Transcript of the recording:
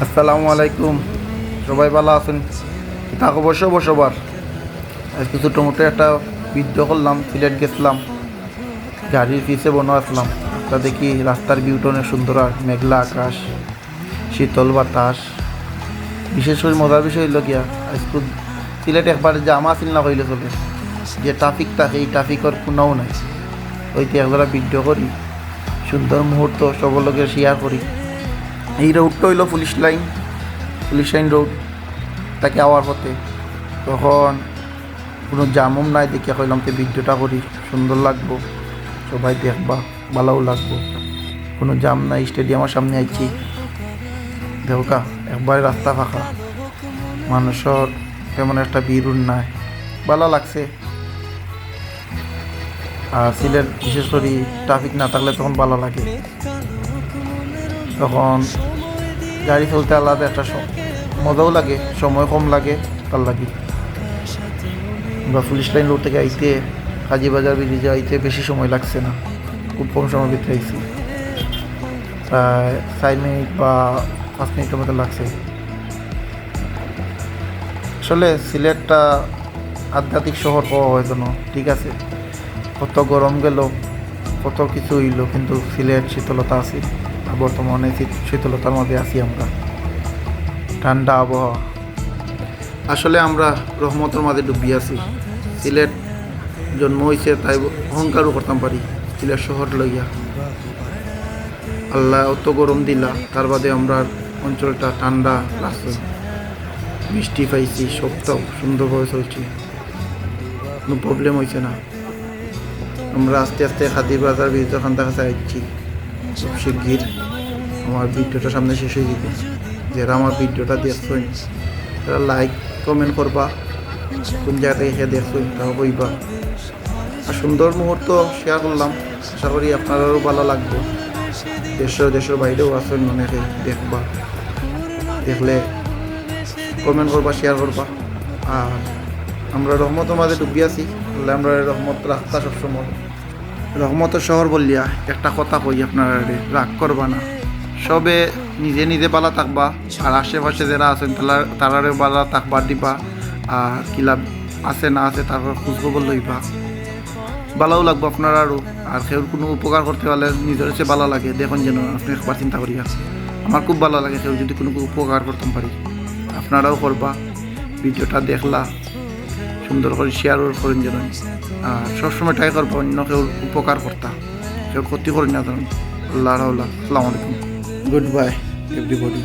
আসসালামু আলাইকুম। সবাই ভালো আছেন? থাকো, বসো বসবার আজকে ছোটো মোটো একটা ভিডিও করলাম, সিলেট গেছিলাম। গাড়ির পিছে বনো আসলাম। তা দেখি রাস্তার ভিউটা অনেক সুন্দর আর মেঘলা আকাশ, শীতল বাতাস। বিশেষ করে মজার বিষয় হইল গিয়া, আজকে সিলেট একবার জামা আসিল না হইলে চলে। যে ট্রাফিক থাকে এই ট্রাফিকের কোনাও নাই। ওইতে একজোড়া ভিডিও করি। সুন্দর মুহূর্ত সবলকে শেয়ার করি। এই রোডটা হইল police line police line road তাকে আওয়ার পথে। তখন কোনো জামুম নাই দেখে কইলাম তো ভিডিওটা করি, সুন্দর লাগবো, সবাই দেখবা, ভালোও লাগবো। কোনো জাম নাই স্টেডিয়ামের সামনে আইছি। দেখো একবার রাস্তা ফাঁকা। মানুষের তেমন একটা ভিড় নাই। ভালো লাগছে। আর সিলেট, বিশেষ করে ট্রাফিক না থাকলে তখন ভালো লাগে। তখন গাড়ি চলতে আলাদা একটা মজাও লাগে, সময় কম লাগে তার লাগে। বা পুলিশ লাইন রোড থেকে আইতে হাজি বাজার ব্রিজে আইতে বেশি সময় লাগছে না, খুব কম সময় ভিতরে আইছি। প্রায় চার মিনিট বা পাঁচ মিনিটের মতো লাগছে। আসলে সিলেটটা আধ্যাত্মিক শহর পাওয়া হয় না ঠিক আছে? কত গরম গেল, কত কিছু হইল, কিন্তু সিলেট শীতলতা আছে। বর্তমানে শীত- শীতলতার মধ্যে আছি আমরা। ঠান্ডা আবহাওয়া। আসলে আমরা রহমতের মাঝে ডুবি আছি। সিলেট জন্ম হয়েছে তাই অহংকারও করতাম পারি। সিলেট শহর লইয়া। আল্লাহ অত গরম দিলা, তার বাদে আমরা অঞ্চলটা ঠান্ডা লাগছে বৃষ্টি পাইছি সপ্তাহ সুন্দরভাবে চলছে। কোনো প্রবলেম হয়েছে না। আমরা আস্তে আস্তে খাদি বাজার, বিদ্যুৎ খান্তা কাছে আসছি শিগগির আমার ভিডিওটা সামনে শেষ হয়ে যাবে। যারা আমার ভিডিওটা দেখছেন, তারা লাইক কমেন্ট করবা। কোন জায়গা খেয়ে দেখছেন তাও কইবা আর সুন্দর মুহূর্ত শেয়ার করলাম। আশা করি আপনারাও ভালো লাগবে। দেশের দেশের বাইরেও আছেন অনেকে, দেখবা। দেখলে কমেন্ট করবা শেয়ার করবা। আর আমরা রহমতের মাঝে ডুবি আছি। আল্লাহ আমরা রহমত রাস্তা সবসময়। রহমতের শহর বললিয়া একটা কথা কই আপনারা রাগ করবা না। সবে নিজে নিজে বালা থাকবা, আর আশেপাশে যারা আছেন তারা তারারে বালা থাকবা, দিবা, আর কিলা আছে না আছে তার খোঁজখবর লইবা। ভালোও লাগবো আপনার আরও, আর সেও কোনো উপকার করতে পারলে নিজের হচ্ছে ভালো লাগে। দেখুন যেন আপনি একবার চিন্তা করিয়া। আমার খুব ভালো লাগে সেও যদি কোনো উপকার করতাম পারি। আপনারাও করবা। ভিডিওটা দেখলা। সুন্দর করে শেয়ারও করেন যেন। সবসময় ট্রাই করব, অন্য কেউ উপকার করতা, কেউ ক্ষতি করেন না ধরুন আল্লাহ আলাইকুম। Good bye everybody